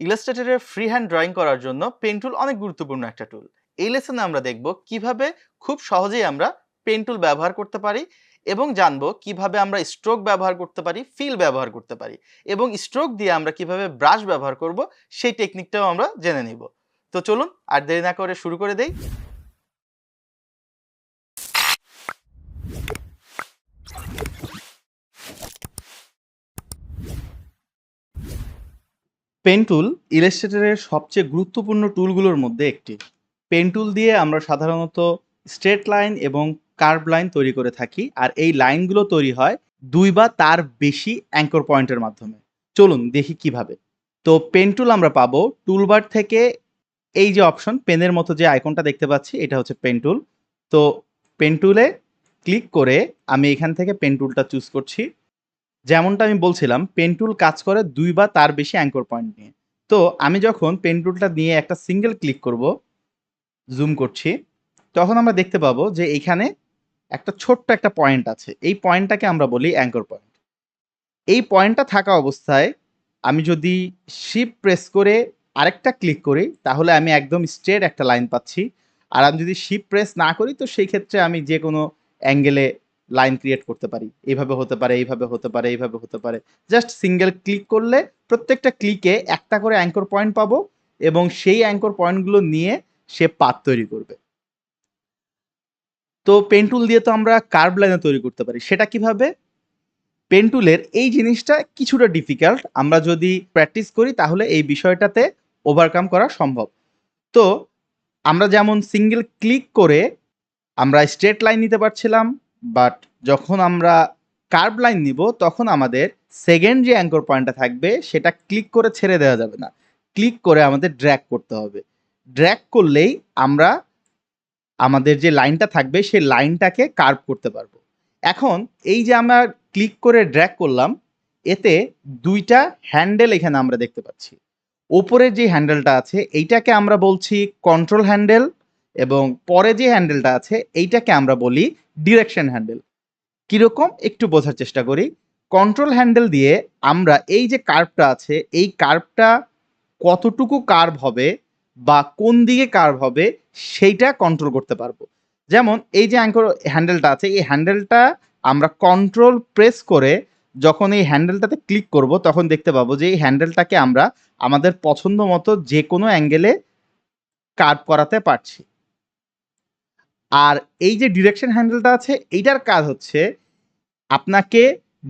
ইলাস্ট্রেটরের free hand drawing করার জন্য pen tool অনেক গুরুত্বপূর্ণ একটা টুল এই লেসনে আমরা দেখব কীভাবে খুব সহজেই আমরা পেন টুল ব্যবহার করতে পারি এবং জানব কীভাবে আমরা স্ট্রোক ব্যবহার করতে পারি ফিল ব্যবহার করতে পারি এবং স্ট্রোক দিয়ে আমরা কীভাবে ব্রাশ ব্যবহার করব সেই টেকনিকটাও আমরা জেনে নিব। তো চলুন আর দেরি না করে শুরু করে দেই। পেন টুল ইলাস্ট্রেটরের সবচেয়ে গুরুত্বপূর্ণ টুলগুলোর মধ্যে একটি। পেন টুল দিয়ে আমরা সাধারণত স্ট্রেট লাইন এবং কার্ভ লাইন তৈরি করে থাকি, আর এই লাইনগুলো তৈরি হয় দুই বা তার বেশি অ্যাঙ্কর পয়েন্টের মাধ্যমে। চলুন দেখি কীভাবে। তো পেন টুল আমরা পাবো টুলবার থেকে এই যে অপশন, পেনের মতো যে আইকনটা দেখতে পাচ্ছি, এটা হচ্ছে পেন টুল। তো পেন টুলে ক্লিক করে আমি এখান থেকে পেন টুলটা চুজ করছি। যেমনটা আমি বলছিলাম পেন টুল কাজ করে দুই বা তার বেশি অ্যাঙ্কর পয়েন্ট নিয়ে। তো আমি যখন পেন টুলটা নিয়ে একটা সিঙ্গেল ক্লিক করব জুম করছি, তখন আমরা দেখতে পাবো যে এইখানে একটা ছোট্ট একটা পয়েন্ট আছে। এই পয়েন্টটাকে আমরা বলি অ্যাঙ্কর পয়েন্ট এই পয়েন্টটা থাকা অবস্থায় আমি যদি শিপ প্রেস করে আরেকটা ক্লিক করি, তাহলে আমি একদম স্ট্রেট একটা লাইন পাচ্ছি। আর আমি যদি শিপ প্রেস না করি, তো সেই ক্ষেত্রে আমি যে কোনো অ্যাঙ্গেলে লাইন ক্রিয়েট করতে পারি। এইভাবে হতে পারে, এইভাবে হতে পারে, এইভাবে হতে পারে। জাস্ট সিঙ্গেল ক্লিক করলে প্রত্যেকটা ক্লিকে একটা করে অ্যাঙ্কর পয়েন্ট পাবো এবং সেই অ্যাঙ্কর পয়েন্টগুলো নিয়ে সে পাত তৈরি করবে। তো পেন্টুল দিয়ে তো আমরা কার্ভ লাইনে তৈরি করতে পারি। সেটা কীভাবে? পেন্টুলের এই জিনিসটা কিছুটা ডিফিকাল্ট। আমরা যদি প্র্যাকটিস করি তাহলে এই বিষয়টাতে ওভারকাম করা সম্ভব। তো আমরা যেমন সিঙ্গেল ক্লিক করে আমরা স্ট্রেট লাইন নিতে পারছিলাম বাট যখন আমরা কার্ভ লাইন নিব, তখন আমাদের সেকেন্ড যে অ্যাঙ্কর পয়েন্টটা থাকবে, সেটা ক্লিক করে ছেড়ে দেওয়া যাবে না। ক্লিক করে আমাদের ড্র্যাগ করতে হবে। ড্র্যাগ করলেই আমরা আমাদের যে লাইনটা থাকবে, সেই লাইনটাকে কার্ভ করতে পারব। এখন এই যে আমরা ক্লিক করে ড্র্যাগ করলাম, এতে দুইটা হ্যান্ডেল এখানে আমরা দেখতে পাচ্ছি। ওপরের যে হ্যান্ডেলটা আছে, এইটাকে আমরা বলছি কন্ট্রোল হ্যান্ডেল এবং পরে যে হ্যান্ডেলটা আছে, এইটাকে আমরা বলি ডিরেকশন হ্যান্ডেল কীরকম? একটু বোঝার চেষ্টা করি। কন্ট্রোল হ্যান্ডেল দিয়ে আমরা এই যে কার্ভটা আছে, এই কার্ভটা কতটুকু কার্ভ হবে বা কোন দিকে কার্ভ হবে, সেইটা কন্ট্রোল করতে পারব। যেমন এই যে অ্যাঙ্কর হ্যান্ডেলটা আছে, এই হ্যান্ডেলটা আমরা কন্ট্রোল প্রেস করে যখন এই হ্যান্ডেলটাতে ক্লিক করব, তখন দেখতে পাবো যে এই হ্যান্ডেলটাকে আমরা আমাদের পছন্দ মতো যে কোনো অ্যাঙ্গেলে কার্ভ করাতে পারছি। আর এই যে ডিরেকশন হ্যান্ডেলটা আছে, এইটার কাজ হচ্ছে আপনাকে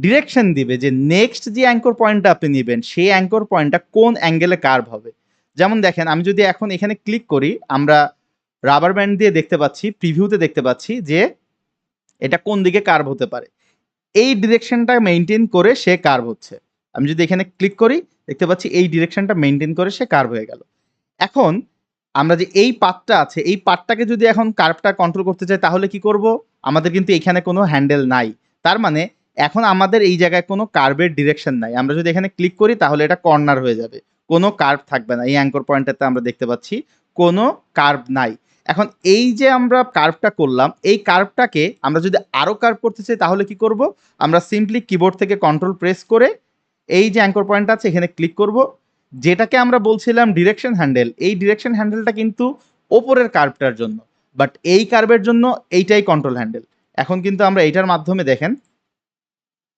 ডিরেকশন দিবে যে নেক্সট যে অ্যাঙ্কর পয়েন্টটা আপনি নেবেন, সেই অ্যাঙ্কর পয়েন্টটা কোন অ্যাঙ্গেলে কার্ভ হবে। যেমন দেখেন, আমি যদি এখন এখানে ক্লিক করি, আমরা রাবার ব্যান্ড দিয়ে দেখতে পাচ্ছি প্রিভিউতে দেখতে পাচ্ছি যে এটা কোন দিকে কার্ভ হতে পারে। এই ডিরেকশনটা মেনটেন করে সে কার্ভ হচ্ছে। আমি যদি এখানে ক্লিক করি, দেখতে পাচ্ছি এই ডিরেকশনটা মেনটেন করে সে কার্ভ হয়ে গেল। এখন আমরা যে এই পাতটা আছে, এই পাতটাকে যদি এখন কার্ভটা কন্ট্রোল করতে চাই, তাহলে কি করব? আমাদের কিন্তু এখানে কোনো হ্যান্ডেল নাই। তার মানে এখন আমাদের এই জায়গায় কোনো কার্ভের ডিরেকশন নাই। আমরা যদি এখানে ক্লিক করি, তাহলে এটা কর্নার হয়ে যাবে। কোনো কার্ভ থাকবে না। এই অ্যাঙ্কর পয়েন্টটাতে আমরা দেখতে পাচ্ছি, কোনো কার্ভ নাই। এখন এই যে আমরা কার্ভটা করলাম, এই কার্ভটাকে আমরা যদি আরও কার্ভ করতে চাই, তাহলে কি করব? আমরা সিম্পলি কিবোর্ড থেকে কন্ট্রোল প্রেস করে, এই যে অ্যাঙ্কর পয়েন্ট আছে, এখানে ক্লিক করব। যেটাকে আমরা বলছিলাম ডিরেকশন হ্যান্ডেল এই ডিরেকশন হ্যান্ডেলটা কিন্তু ওপরের কার্ভটার জন্য বাট এই কার্ভের জন্য এইটাই কন্ট্রোল হ্যান্ডেল এখন কিন্তু আমরা এইটার মাধ্যমে দেখেন,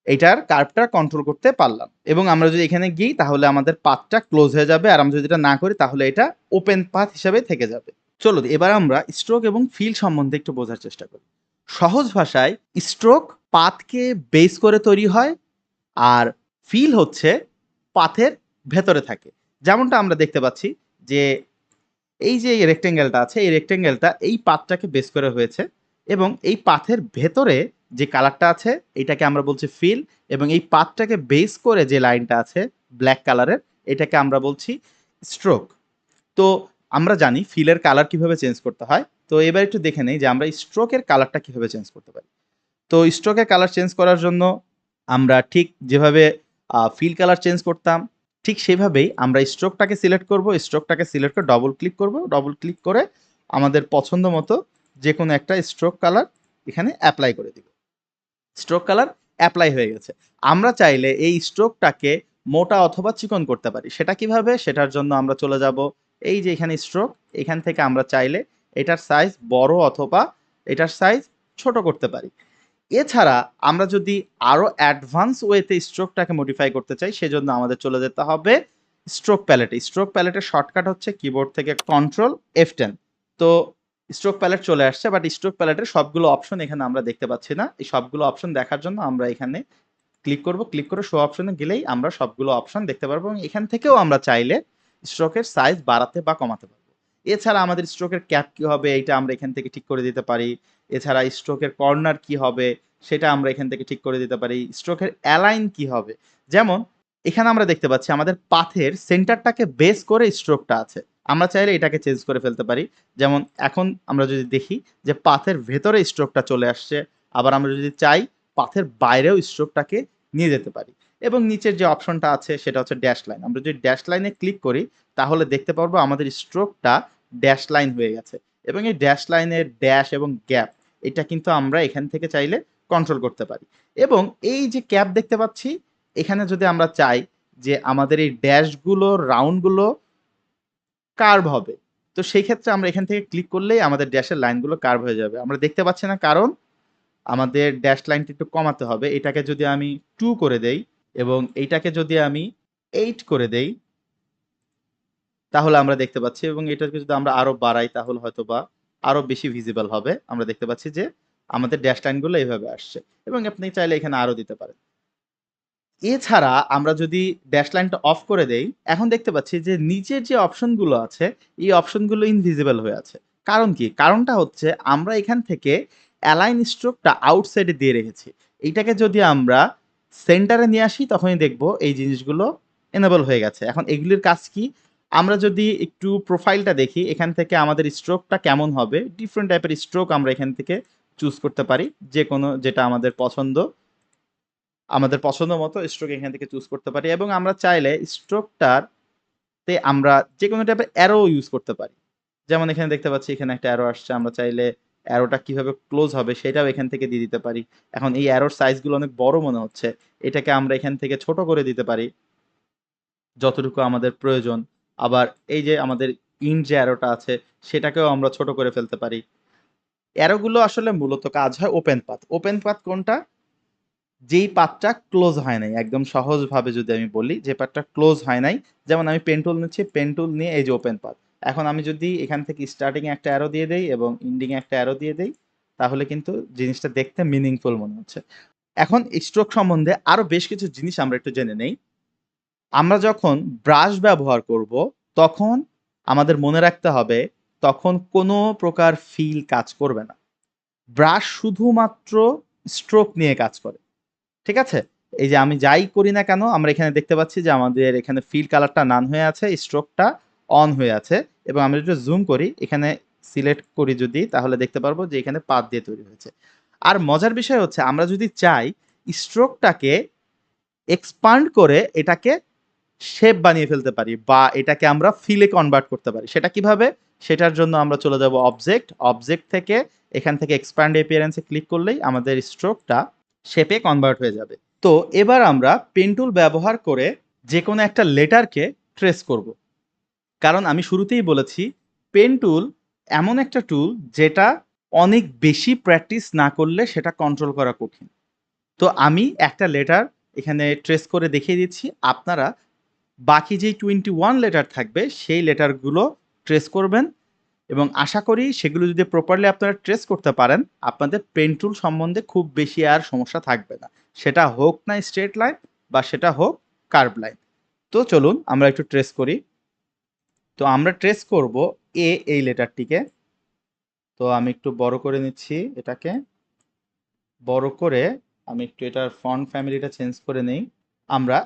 এইটার কার্ভটা কন্ট্রোল করতে পারলাম। এবং আমরা যদি এখানে গিয়ে তাহলে আমাদের পাথটা ক্লোজ হয়ে যাবে, আর আমরা যদি এটা না করি তাহলে এটা ওপেন পাথ হিসাবে থেকে যাবে। চলো এবার আমরা স্ট্রোক এবং ফিল সম্বন্ধে একটু বোঝার চেষ্টা করি। সহজ ভাষায় স্ট্রোক পাথকে বেস করে তৈরি হয়, আর ফিল হচ্ছে পাথের ভেতরে থাকে। যেমনটা আমরা দেখতে পাচ্ছি যে এই যে রেক্টেঙ্গেলটা আছে, এই রেক্টেঙ্গেলটা এই পাথটাকে বেস করে হয়েছে এবং এই পাথের ভেতরে যে কালারটা আছে, এটাকে আমরা বলছি ফিল এবং এই পাথটাকে বেস করে যে লাইনটা আছে ব্ল্যাক কালারের এটাকে আমরা বলছি স্ট্রোক তো আমরা জানি ফিলের কালার কীভাবে চেঞ্জ করতে হয়। তো এবার একটু দেখে নেই যে আমরা স্ট্রোকের কালারটা কীভাবে চেঞ্জ করতে পারি। তো স্ট্রোকের কালার চেঞ্জ করার জন্য আমরা ঠিক যেভাবে ফিল কালার চেঞ্জ করতাম ঠিক সেভাবেই আমরা স্ট্রোকটাকে সিলেক্ট করব স্ট্রোকটাকে সিলেক্ট করে ডবল ক্লিক করব ডবল ক্লিক করে আমাদের পছন্দ মতো যে কোনো একটা স্ট্রোক কালার এখানে অ্যাপ্লাই করে দিব। স্ট্রোক কালার অ্যাপ্লাই হয়ে গেছে। আমরা চাইলে এই স্ট্রোকটাকে মোটা অথবা চিকন করতে পারি। সেটা কীভাবে? সেটার জন্য আমরা চলে যাব। এই যে এখানে স্ট্রোক এখান থেকে আমরা চাইলে এটার সাইজ বড় অথবা এটার সাইজ ছোট করতে পারি। এছাড়া আমরা যদি আরও অ্যাডভান্স ওয়েতে স্ট্রোকটাকে মডিফাই করতে চাই, সেজন্য আমাদের চলে যেতে হবে স্ট্রোক প্যালেটে স্ট্রোক প্যালেটের শর্টকাট হচ্ছে কিবোর্ড থেকে কন্ট্রোল এফ টেন তো স্ট্রোক প্যালেট চলে আসছে বাট স্ট্রোক প্যালেটের সবগুলো অপশন এখানে আমরা দেখতে পাচ্ছি না। এই সবগুলো অপশন দেখার জন্য আমরা এখানে ক্লিক করব। ক্লিক করে শো অপশনে গেলেই আমরা সবগুলো অপশন দেখতে পারব এবং এখান থেকেও আমরা চাইলে স্ট্রোকের সাইজ বাড়াতে বা কমাতে পারব। এছাড়া আমাদের স্ট্রোকের ক্যাপ কি হবে? এটা আমরা এখান থেকে ঠিক করে দিতে পারি। এছাড়া স্ট্রোকের কর্নার কি হবে? সেটা আমরা এখান থেকে ঠিক করে দিতে পারি। স্ট্রোকের অ্যালাইন কি হবে? যেমন, এখানে আমরা দেখতে পাচ্ছি আমাদের পাথের সেন্টারটাকে বেস করে স্ট্রোকটা আছে। আমরা চাইলে এটাকে চেঞ্জ করে ফেলতে পারি। যেমন, এখন আমরা যদি দেখি যে পাথের ভেতরে স্ট্রোকটা চলে আসছে, আবার আমরা যদি চাই পাথের বাইরেও স্ট্রোকটাকে নিয়ে যেতে পারি। এবং নিচের যে অপশনটা আছে, সেটা হচ্ছে ড্যাশ লাইন আমরা যদি ড্যাশ লাইনে ক্লিক করি, তাহলে দেখতে পারব আমাদের স্ট্রোকটা ড্যাশ লাইন হয়ে গেছে। এবং এই ড্যাশ লাইনের ড্যাশ এবং গ্যাপ এটা কিন্তু আমরা এখান থেকে চাইলে কন্ট্রোল করতে পারি। এবং এই যে ক্যাপ দেখতে পাচ্ছি, এখানে যদি আমরা চাই যে আমাদের এই ড্যাশগুলো রাউন্ডগুলো কার্ভ হবে, তো সেই ক্ষেত্রে আমরা এখান থেকে ক্লিক করলেই আমাদের ড্যাশের লাইনগুলো কার্ভ হয়ে যাবে। আমরা দেখতে পাচ্ছি না কারণ আমাদের ড্যাশ লাইনটি একটু কমাতে হবে। এটাকে যদি আমি টু করে দেই এবং এইটাকে যদি আমি এইট করে দেই তাহলে আমরা দেখতে পাচ্ছি এবং এটাকে যদি আমরা আরও বাড়াই তাহলে হয়তো বা আরও বেশি ভিজিবল হবে। আমরা দেখতে পাচ্ছি যে আমাদের ড্যাশ লাইনগুলো এইভাবে আসছে এবং আপনি চাইলে এখানে আরও দিতে পারেন। এছাড়া আমরা যদি ড্যাশ লাইনটা অফ করে দেই, এখন দেখতে পাচ্ছি যে নিচের যে অপশনগুলো আছে, এই অপশনগুলো ইনভিজিবল হয়ে আছে। কারণ কি? কারণটা হচ্ছে আমরা এখান থেকে অ্যালাইন স্ট্রোকটা আউটসাইডে দিয়ে রেখেছি। এইটাকে যদি আমরা সেন্টারে নিয়ে আসি, তখনই দেখব এই জিনিসগুলো এনেবল হয়ে গেছে। এখন এগুলির কাজ কি? আমরা যদি একটু প্রোফাইলটা দেখি, এখান থেকে আমাদের স্ট্রোকটা কেমন হবে ডিফারেন্ট টাইপের স্ট্রোক আমরা এখান থেকে চুজ করতে পারি। যে কোনো যেটা আমাদের পছন্দ আমাদের পছন্দ মতো স্ট্রোক এখান থেকে চুজ করতে পারি। এবং আমরা চাইলে স্ট্রোকটার তে আমরা যে কোনো টাইপের অ্যারো ইউজ করতে পারি। যেমন এখানে দেখতে পাচ্ছি, এখানে একটা অ্যারো আসছে। আমরা চাইলে অ্যারোটা কীভাবে ক্লোজ হবে সেটাও এখান থেকে দিয়ে দিতে পারি। এখন এই অ্যারোর সাইজগুলো অনেক বড় মনে হচ্ছে। এটাকে আমরা এখান থেকে ছোট করে দিতে পারি, যতটুকু আমাদের প্রয়োজন। আবার এই যে আমাদের ইন যে অ্যারোটা আছে, সেটাকেও আমরা ছোট করে ফেলতে পারি। অ্যারোগুলো আসলে মূলত কাজ হয় ওপেন পাথ ওপেন পাথ কোনটা? যেই পাতটা ক্লোজ হয় নাই, একদম সহজভাবে যদি আমি বলি, যে পাতটা ক্লোজ হয় নাই, যেমন আমি পেন্টুল নিচ্ছি পেন্টুল নিয়ে এই যে ওপেন পাথ এখন আমি যদি এখান থেকে স্টার্টিং একটা অ্যারো দিয়ে দেই এবং এন্ডিং একটা অ্যারো দিয়ে দেই, তাহলে কিন্তু জিনিসটা দেখতে মিনিংফুল মনে হচ্ছে। এখন স্ট্রোক সম্বন্ধে আরও বেশ কিছু জিনিস আমরা একটু জেনে নেই। আমরা যখন ব্রাশ ব্যবহার করব, তখন আমাদের মনে রাখতে হবে, তখন কোনো প্রকার ফিল কাজ করবে না। ব্রাশ শুধুমাত্র স্ট্রোক নিয়ে কাজ করে, ঠিক আছে? এই যে আমি যাই করি না কেন, আমরা এখানে দেখতে পাচ্ছি যে আমাদের এখানে ফিল কালারটা নান হয়ে আছে স্ট্রোকটা অন হয়ে আছে, এবং আমরা যদি জুম করি, এখানে সিলেক্ট করি যদি, তাহলে দেখতে পারব যে এখানে পাত দিয়ে তৈরি হয়েছে। আর মজার বিষয় হচ্ছে, আমরা যদি চাই স্ট্রোকটাকে এক্সপান্ড করে এটাকে শেপ বানিয়ে ফেলতে পারি বা এটাকে আমরা ফিলে কনভার্ট করতে পারি। সেটা কীভাবে? সেটার জন্য আমরা চলে যাব অবজেক্ট অবজেক্ট থেকে এখান থেকে এক্সপ্যান্ড এপিয়ারেন্সে ক্লিক করলেই আমাদের স্ট্রোকটা শেপে কনভার্ট হয়ে যাবে। তো এবার আমরা পেন্টুল ব্যবহার করে যে কোনো একটা লেটারকে ট্রেস করব। কারণ আমি শুরুতেই বলেছি পেন টুল এমন একটা টুল যেটা অনেক বেশি প্র্যাকটিস না করলে সেটা কন্ট্রোল করা কঠিন। তো আমি একটা লেটার এখানে ট্রেস করে দেখিয়ে দিচ্ছি। আপনারা বাকি যেই টোয়েন্টি ওয়ান লেটার থাকবে, সেই লেটারগুলো ট্রেস করবেন এবং আশা করি সেগুলো যদি প্রপারলি আপনারা ট্রেস করতে পারেন, আপনাদের পেন টুল সম্বন্ধে খুব বেশি আর সমস্যা থাকবে না। সেটা হোক না স্ট্রেট লাইন বা সেটা হোক কার্ভ লাইন তো চলুন আমরা একটু ট্রেস করি। তো আমরা ট্রেস করব এ এই লেটারটিকে তো আমি একটু বড় করে নিচ্ছি এটাকে। বড় করে আমি একটু এটার ফন্ট ফ্যামিলিটা চেঞ্জ করে নেই। আমরা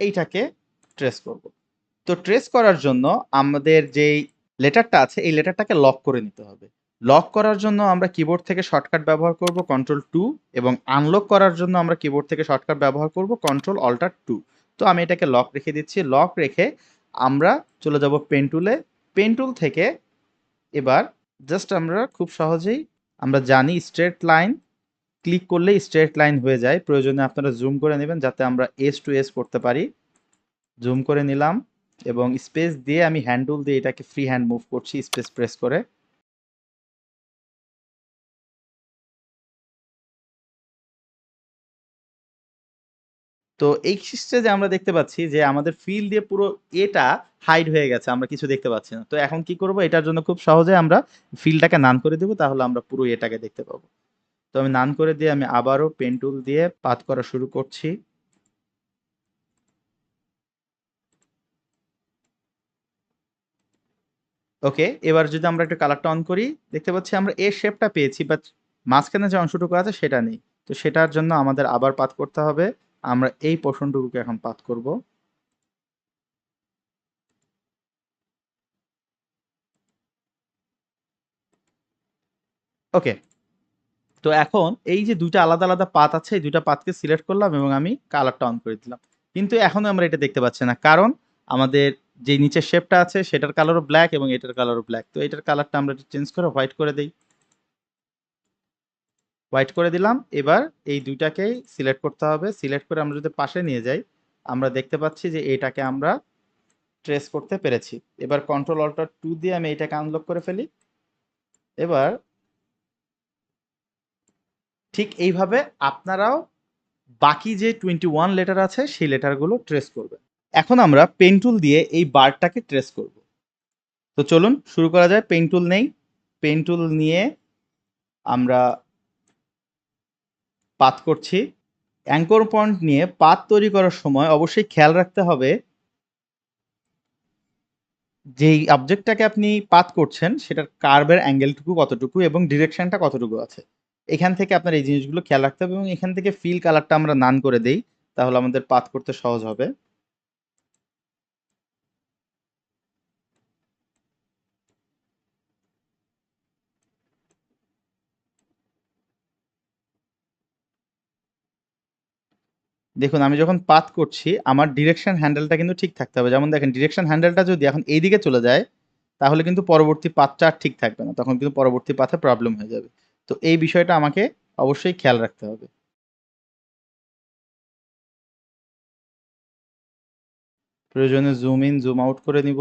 এইটাকে ট্রেস করব। তো ট্রেস করার জন্য আমাদের যেই লেটারটা আছে, এই লেটারটাকে লক করে নিতে হবে। লক করার জন্য আমরা কিবোর্ড থেকে শর্টকাট ব্যবহার করব কন্ট্রোল টু এবং আনলক করার জন্য আমরা কিবোর্ড থেকে শর্টকাট ব্যবহার করব কন্ট্রোল অল্টার টু তো আমি এটাকে লক রেখে দিচ্ছি। লক রেখে আমরা চলে যাব পেন টুলে পেন টুল থেকে এবার জাস্ট আমরা খুব সহজেই আমরা জানি স্ট্রেট লাইন ক্লিক করলেই স্ট্রেট লাইন হয়ে যায়। প্রয়োজনে আপনারা জুম করে নেবেন যাতে আমরা এস টু এস করতে পারি। জুম করে নিলাম এবং স্পেস দিয়ে আমি হ্যান্ডুল দিয়ে এটাকে ফ্রি হ্যান্ড মুভ করছি, স্পেস প্রেস করে। তো এই স্টেজে আমরা দেখতে পাচ্ছি যে আমাদের ফিল দিয়ে পুরো এটা হাইড হয়ে গেছে, আমরা কিছু দেখতে পাচ্ছি না। তো এখন কি করব? এটার জন্য খুব সহজে আমরা ফিলটাকে নান করে দেবো, তাহলে আমরা পুরো এটাকে দেখতে পাবো। তো আমি নান করে দিয়ে আমি আবারও পেন টুল দিয়ে পাত করা শুরু করছি। ওকে এবার যদি আমরা একটু কালারটা অন করি, দেখতে পাচ্ছি আমরা এর শেপটা পেয়েছি বাট মাঝখানে যে অংশটুকু আছে সেটা নেই। তো সেটার জন্য আমাদের আবার পাত করতে হবে। আমরা এই পোর্শনটুকুকে এখন পাত করব। ওকে তো এখন এই যে দুইটা আলাদা আলাদা পাত আছে, এই দুইটা পাতকে সিলেক্ট করলাম এবং আমি কালারটা অন করে দিলাম। কিন্তু এখনও আমরা এটা দেখতে পাচ্ছি না। কারণ আমাদের যে নিচের শেপটা আছে, সেটার কালারও ব্ল্যাক এবং এটার কালারও ব্ল্যাক তো এটার কালারটা আমরা চেঞ্জ করে হোয়াইট করে দিই। হোয়াইট করে দিলাম। এবার এই দুইটাকেই সিলেক্ট করতে হবে। সিলেক্ট করে আমরা যদি পাশে নিয়ে যাই, আমরা দেখতে পাচ্ছি যে এটাকে আমরা ট্রেস করতে পেরেছি। এবার কন্ট্রোল অল্টার টু দিয়ে আমি এটাকে আনলক করে ফেলি। এবার ঠিক এইভাবে আপনারাও বাকি যে টোয়েন্টি ওয়ান লেটার আছে, সেই লেটারগুলো ট্রেস করবেন। এখন আমরা পেন টুল দিয়ে এই বারটাকে ট্রেস করব। তো চলুন, শুরু করা যায়। পেন টুল নেই। পেন টুল নিয়ে আমরা পাত করছি। অ্যাঙ্কর পয়েন্ট নিয়ে পাত তৈরি করার সময় অবশ্যই খেয়াল রাখতে হবে যেই অবজেক্টটাকে আপনি পাত করছেন, সেটার কার্ভের অ্যাঙ্গেলটুকু কতটুকু এবং ডিরেকশনটা কতটুকু আছে। এখান থেকে আপনার এই জিনিসগুলো খেয়াল রাখতে হবে এবং এখান থেকে ফিল কালারটা আমরা নান করে দেই, তাহলে আমাদের পাত করতে সহজ হবে। দেখুন, আমি যখন পাত করছি, আমার ডিরেকশন হ্যান্ডেলটা কিন্তু ঠিক থাকতে হবে। যেমন দেখেন ডিরেকশন হ্যান্ডেলটা যদি এখন এইদিকে চলে যায়, তাহলে কিন্তু পরবর্তী পাতটা আর ঠিক থাকবে না। তখন কিন্তু পরবর্তী পাথে প্রবলেম হয়ে যাবে। তো এই বিষয়টা আমাকে অবশ্যই খেয়াল রাখতে হবে। প্রয়োজনে জুম ইন জুম আউট করে নিব।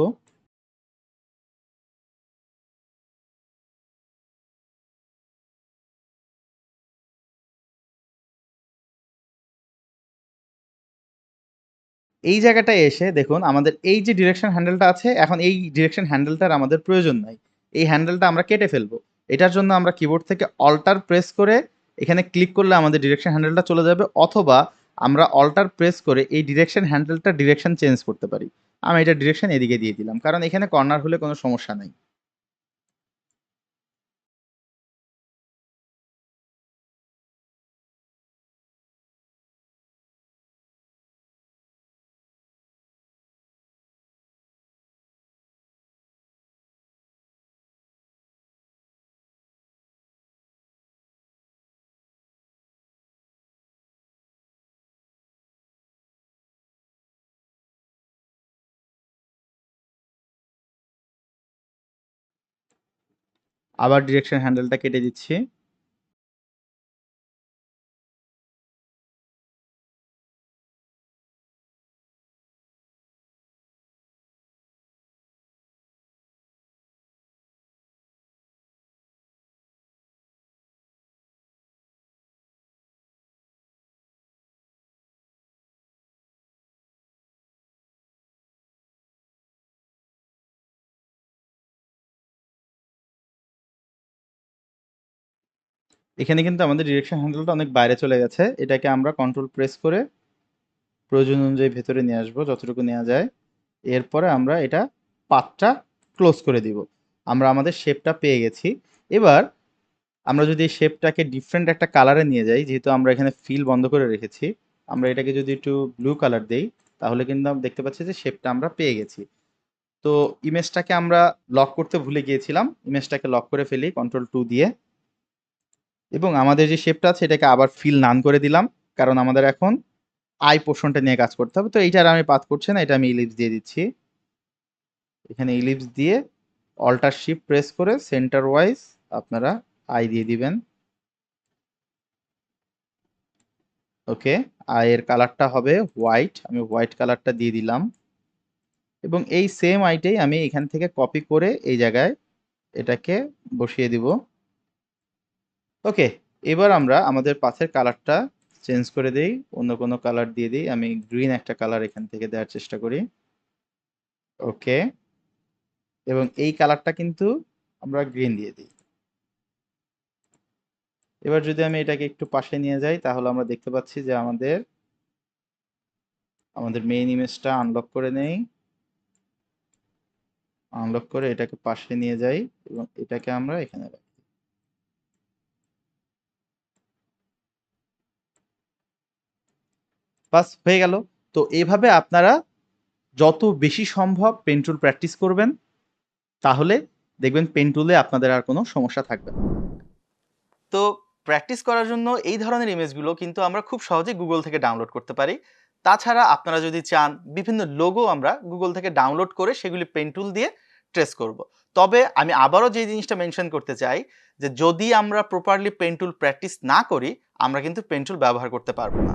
এই জায়গাটায় এসে দেখুন আমাদের এই যে ডিরেকশন হ্যান্ডেলটা আছে, এখন এই ডিরেকশন হ্যান্ডেলটার আমাদের প্রয়োজন নাই। এই হ্যান্ডেলটা আমরা কেটে ফেলব। এটার জন্য আমরা কিবোর্ড থেকে অল্টার প্রেস করে এখানে ক্লিক করলে আমাদের ডিরেকশন হ্যান্ডেলটা চলে যাবে, অথবা আমরা অল্টার প্রেস করে এই ডিরেকশন হ্যান্ডেলটা ডিরেকশন চেঞ্জ করতে পারি। আমি এটা ডিরেকশন এদিকে দিয়ে দিলাম, কারণ এখানে কর্নার হলে কোনো সমস্যা নাই। আবার ডিরেকশন হ্যান্ডেলটা কেটে দিচ্ছি। এখানে কিন্তু আমাদের ডিরেকশন হ্যান্ডেলটা অনেক বাইরে চলে গেছে। এটাকে আমরা কন্ট্রোল প্রেস করে প্রয়োজন অনুযায়ী ভেতরে নিয়ে আসব, যতটুকু নেওয়া যায়। এরপরে আমরা এটা পাতটা ক্লোজ করে দিব। আমরা আমাদের শেপটা পেয়ে গেছি। এবার আমরা যদি এই শেপটাকে ডিফারেন্ট একটা কালারে নিয়ে যাই, যেহেতু আমরা এখানে ফিল বন্ধ করে রেখেছি, আমরা এটাকে যদি একটু ব্লু কালার দেই, তাহলে কিন্তু আমরা দেখতে পাচ্ছি যে শেপটা আমরা পেয়ে গেছি। তো ইমেজটাকে আমরা লক করতে ভুলে গিয়েছিলাম। ইমেজটাকে লক করে ফেলি কন্ট্রোল টু দিয়ে। এবং আমাদের যে শেপটা আছে, এটাকে আবার ফিল নান করে দিলাম। কারণ আমাদের এখন আই পোর্শনটা নিয়ে কাজ করতে হবে। তো এইটার আমি পাত করছি না, এটা আমি ইলিপস দিয়ে দিচ্ছি। এখানে ইলিপস দিয়ে অল্টার শিপ প্রেস করে সেন্টার ওয়াইজ আপনারা আই দিয়ে দিবেন। ওকে আয়ের কালারটা হবে হোয়াইট আমি হোয়াইট কালারটা দিয়ে দিলাম। এবং এই সেম আইটাই আমি এখান থেকে কপি করে এই জায়গায় এটাকে বসিয়ে দিব। ওকে, এবার আমরা আমাদের পাথের কালারটা চেঞ্জ করে দেই, অন্য কোনো কালার দিয়ে দিই। আমি গ্রিন একটা কালার এখান থেকে দেওয়ার চেষ্টা করি। ওকে, এবং এই কালারটা কিন্তু আমরা গ্রিন দিয়ে দিই। এবার যদি আমি এটাকে একটু পাশে নিয়ে যাই, তাহলে আমরা দেখতে পাচ্ছি যে আমাদের আমাদের মেইন ইমেজটা আনলক করে নেই। আনলক করে এটাকে পাশে নিয়ে যাই এবং এটাকে আমরা এখানে রাখি। বাস হয়ে গেল। তো এইভাবে আপনারা যত বেশি সম্ভব পেন টুল প্র্যাকটিস করবেন, তাহলে দেখবেন পেন্টুলে আপনাদের আর কোনো সমস্যা থাকবে তো প্র্যাকটিস করার জন্য এই ধরনের ইমেজগুলো কিন্তু আমরা খুব সহজে গুগল থেকে ডাউনলোড করতে পারি। তাছাড়া আপনারা যদি চান, বিভিন্ন লোগো আমরা গুগল থেকে ডাউনলোড করে সেগুলি পেন টুল দিয়ে ট্রেস করব। তবে আমি আবারও যে জিনিসটা মেনশন করতে চাই, যে যদি আমরা প্রপারলি পেন্টুল প্র্যাকটিস না করি, আমরা কিন্তু পেন টুল ব্যবহার করতে পারব না।